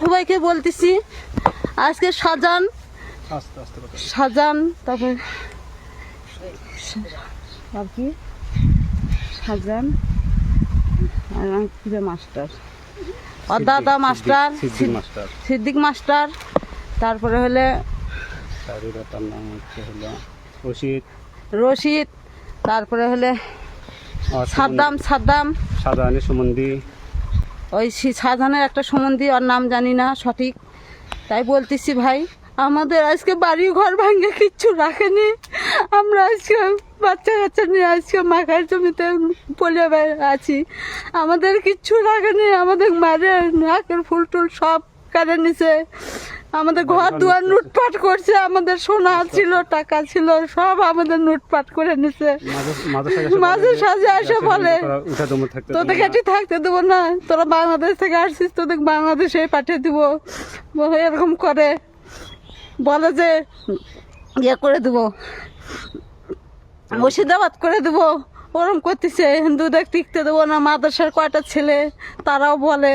সবাইকে বলতেছি আজকে সাজান। সাজান তারপর আর কি? সাজান মাস্টার? আর দাদা মাস্টার সিদ্দিক মাস্টার। তারপরে হলে রশিদ। রশিদ তারপরে হলে সাদ্দাম সাদ্দাম। সাদানি সুমন্দি ওই শাহজাহানের একটা সম্বন্ধে ওর নাম জানি না, সঠিক। তাই বলতেছি ভাই, আমাদের আজকে বাড়ি ঘর ভাঙে কিচ্ছু রাখেনি। আমরা আজকে বাচ্চা কাচ্চা নিয়ে আজকে মাখার জমিতে পলে আছি। আমাদের কিচ্ছু রাখেনি, আমাদের মারে নাকের ফুল টুল সব কাটে নিছে। আমাদের ঘর দুয়ার লুটপাট করছে, আমাদের সোনা ছিল, টাকা ছিল, সব আমাদের লুটপাট করে নিছে। মাঝে সাঝে আসে বলে তোদের কাছে থাকতে দেবো না? তোরা বাংলাদেশ থেকে আসছিস তোদের বাংলাদেশে পাঠিয়ে দিব। এরকম করে। বলে যে ইয়ে করে দেবো, মুর্শিদাবাদ করে দেবো। ওরম করতেছে, হিন্দুদের টিকতে দেবো না, মাদ্রাসার কয়টা ছেলে? তারাও বলে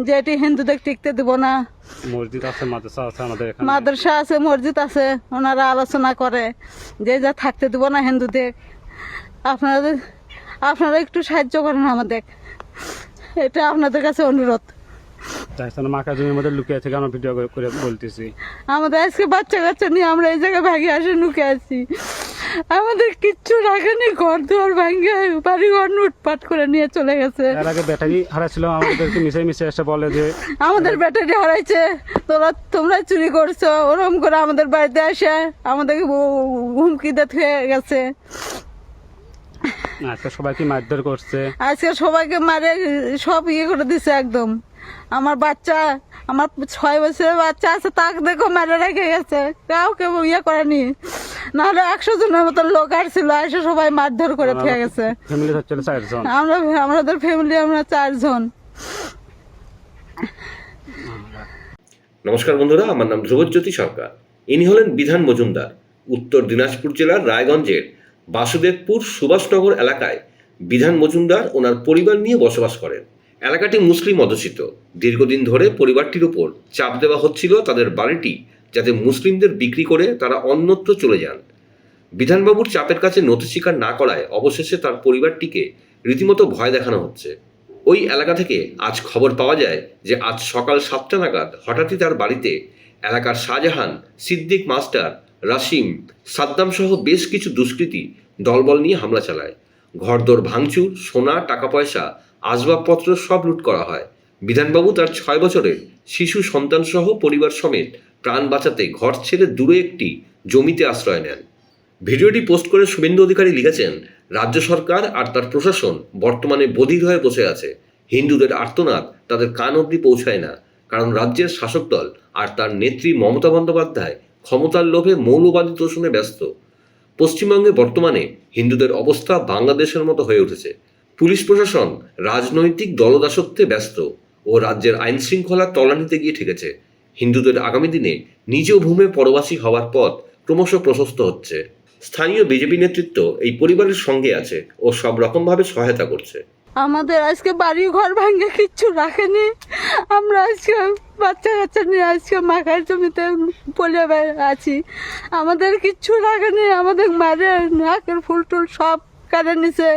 যে এটি হিন্দুদের টিকতে দেবো না। মসজিদ আছে মাদ্রাসা আছে আমাদের এখানে। মাদ্রাসা আছে মসজিদ আছে ওনারা আলোচনা করে যে যা থাকতে দেবো না হিন্দুদের। আপনাদের আপনারা একটু সাহায্য করেন আমাদের। এটা আপনাদের কাছে অনুরোধ। মাকা জমির মধ্যে লুকিয়ে থেকে আমরা ভিডিও করে- বলতেছি। আমাদের আজকে বাচ্চা কাচ্চা নিয়ে আমরা এই জায়গায় ভাগে আসে নুকে আছি। আমাদের কিচ্ছু রাখেনি ঘর দুয়ার ভাঙে বাড়ি ঘর লুটপাট করে নিয়ে চলে গেছে। এর আগে ব্যাটারি হারাছিল আমাদেরকে মিশে মিশে এসে বলে যে আমাদের ব্যাটারি হারাইছে তোরা তোমরা চুরি করছ ওরকম করে আমাদের বাড়িতে আসে আমাদেরকে হুমকি দিতে হয়ে গেছে। আজকে সবাইকে মারধর করছে। আজকে সবাইকে মারে সব ইয়ে করে দিছে একদম। আমার বাচ্চা আমার ছয় বছরের বাচ্চা আছে তাকে দেখো মেরে রেখে গেছে। কাউকে ইয়ে করেনি। নাহলে একশো জনের মতো লোক আসছিল এসে সবাই মারধর করে গেছে। ফ্যামিলি হচ্ছিল চারজন। আমরা আমাদের ফ্যামিলি আমরা চারজন। নমস্কার বন্ধুরা আমার নাম ধ্রুবজ্যোতি সরকার। ইনি হলেন বিধান মজুমদার উত্তর দিনাজপুর জেলার রায়গঞ্জের বাসুদেবপুর সুভাষনগর এলাকায় বিধান মজুমদার ওনার পরিবার নিয়ে বসবাস করেন। এলাকাটি মুসলিম অধ্যুষিত। দীর্ঘদিন ধরে পরিবারটির উপর চাপ দেওয়া হচ্ছিল তাদের বাড়িটি যাতে মুসলিমদের বিক্রি করে তারা অন্যত্র চলে যান। বিধানবাবুর চাপের কাছে নথি স্বীকার না করায় অবশেষে তার পরিবারটিকে রীতিমতো ভয় দেখানো হচ্ছে। ওই এলাকা থেকে আজ খবর পাওয়া যায় যে, আজ সকাল সাতটা নাগাদ হঠাৎই তার বাড়িতে এলাকার শাহজাহান, সিদ্দিক মাস্টার, রাসিম সাদ্দাম সহ বেশ কিছু দুষ্কৃতী দলবল নিয়ে হামলা চালায়। ঘরদোর ভাঙচুর, সোনা টাকা পয়সা আসবাবপত্র সব লুট করা হয়। বিধানবাবু তার ছয় বছরের শিশু সন্তানসহ পরিবার সমেত প্রাণ বাঁচাতে ঘর ছেড়ে দূরে একটি জমিতে আশ্রয় নেন। ভিডিওটি পোস্ট করে শুভেন্দু অধিকারী লিখেছেন, রাজ্য সরকার আর তার প্রশাসন বর্তমানে বধির হয়ে বসে আছে। হিন্দুদের আর্তনাদ তাদের কান অবধি পৌঁছায় না। কারণ রাজ্যের শাসক দল আর তার নেত্রী মমতা বন্দ্যোপাধ্যায় ক্ষমতার লোভে মৌলবাদী তোষণে ব্যস্ত। পশ্চিমবঙ্গে বর্তমানে হিন্দুদের অবস্থা বাংলাদেশের মতো হয়ে উঠেছে। পুলিশ প্রশাসন রাজনৈতিক দলদাসত্বে ব্যস্ত ও রাজ্যের আইনশৃঙ্খলা তলানিতে গিয়ে ঠেকেছে। হিন্দুদের আগামী দিনে নিজ ভূমে পরবাসী হওয়ার পথ ক্রমশ প্রশস্ত হচ্ছে। স্থানীয় বিজেপি নেতৃত্ব এই পরিবারের সঙ্গে আছে ও সব রকমভাবে সহায়তা করছে। আমাদের আজকে বাড়ি ঘর ভাঙে কিচ্ছু রাখেনি। আমরা আজকে বাচ্চা কাচ্চা নিয়ে আজকে মাখার জমিতে পলে আছি। আমাদের কিচ্ছু রাখেনি। আমাদের মারে নাকের ফুল টুল সব কাটে নিছে।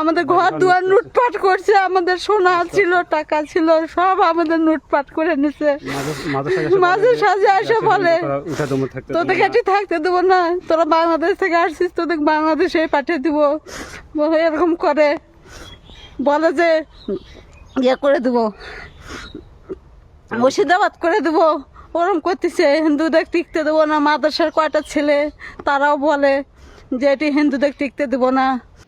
আমাদের ঘর দুয়ার লুটপাট করছে আমাদের সোনা ছিল টাকা ছিল সব আমাদের লুটপাট করে নিছে। মাঝে সাঝে আসে বলে তোদের কাছে থাকতে দেবো না তোরা বাংলাদেশ থেকে আসছিস তোদের বাংলাদেশে পাঠিয়ে দিব। এরকম করে। বলে যে ইয়ে করে দেবো। মুর্শিদাবাদ করে দেবো। ওরম করতেছে হিন্দুদের টিকতে দেবো না। মাদ্রাসার কয়টা ছেলে তারাও বলে যে এটি হিন্দুদের টিকতে দেবো না।